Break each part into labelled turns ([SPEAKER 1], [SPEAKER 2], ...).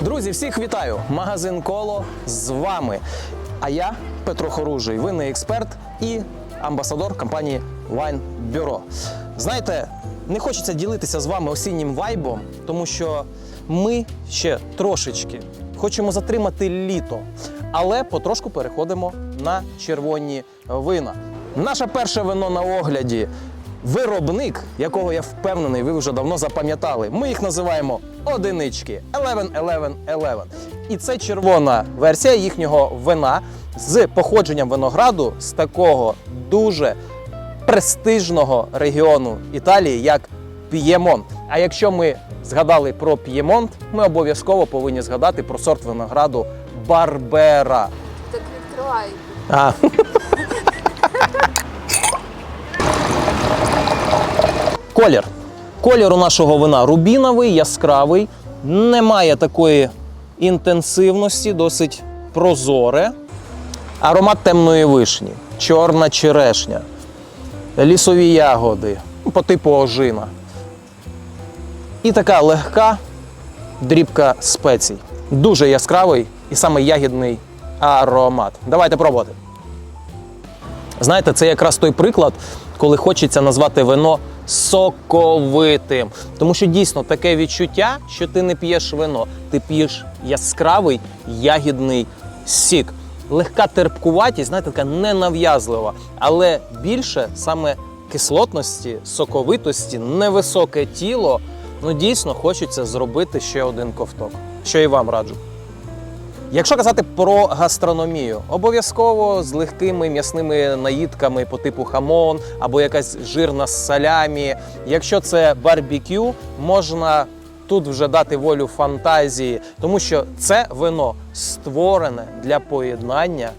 [SPEAKER 1] Друзі, всіх вітаю! Магазин Коло з вами. А я Петро Хоружий, винний експерт і амбасадор компанії Wine Bureau. Знаєте, не хочеться ділитися з вами осіннім вайбом, тому що ми ще трошечки хочемо затримати літо, але потрошку переходимо на червоні вина. Наше перше вино на огляді виробник, якого я впевнений, ви вже давно запам'ятали. Ми їх називаємо одинички 11 11 11. І це червона версія їхнього вина з походженням винограду з такого дуже престижного регіону Італії, як П'ємонт. А якщо ми згадали про П'ємонт, ми обов'язково повинні згадати про сорт винограду Барбера.
[SPEAKER 2] Так відкривай.
[SPEAKER 1] А. Колір. Колір у нашого вина рубіновий, яскравий, немає такої інтенсивності, досить прозоре. Аромат темної вишні, чорна черешня, лісові ягоди ну, по типу ожина. І така легка дрібка спецій. Дуже яскравий і саме ягідний аромат. Давайте пробувати. Знаєте, це якраз той приклад, коли хочеться назвати вино соковитим. Тому що дійсно таке відчуття, що ти не п'єш вино, ти п'єш яскравий ягідний сік. Легка терпкуватість, знаєте, така ненав'язлива, але більше саме кислотності, соковитості, невисоке тіло. Ну дійсно хочеться зробити ще один ковток, що і вам раджу. Якщо казати про гастрономію, обов'язково з легкими м'ясними наїдками по типу хамон або якась жирна з салямі. Якщо це барбекю, можна тут вже дати волю фантазії, тому що це вино створене для поєднання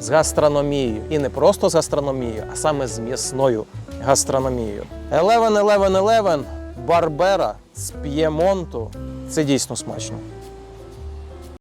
[SPEAKER 1] з гастрономією. І не просто з гастрономією, а саме з м'ясною гастрономією. 11 11 11 Барбера з П'ємонту. Це дійсно смачно.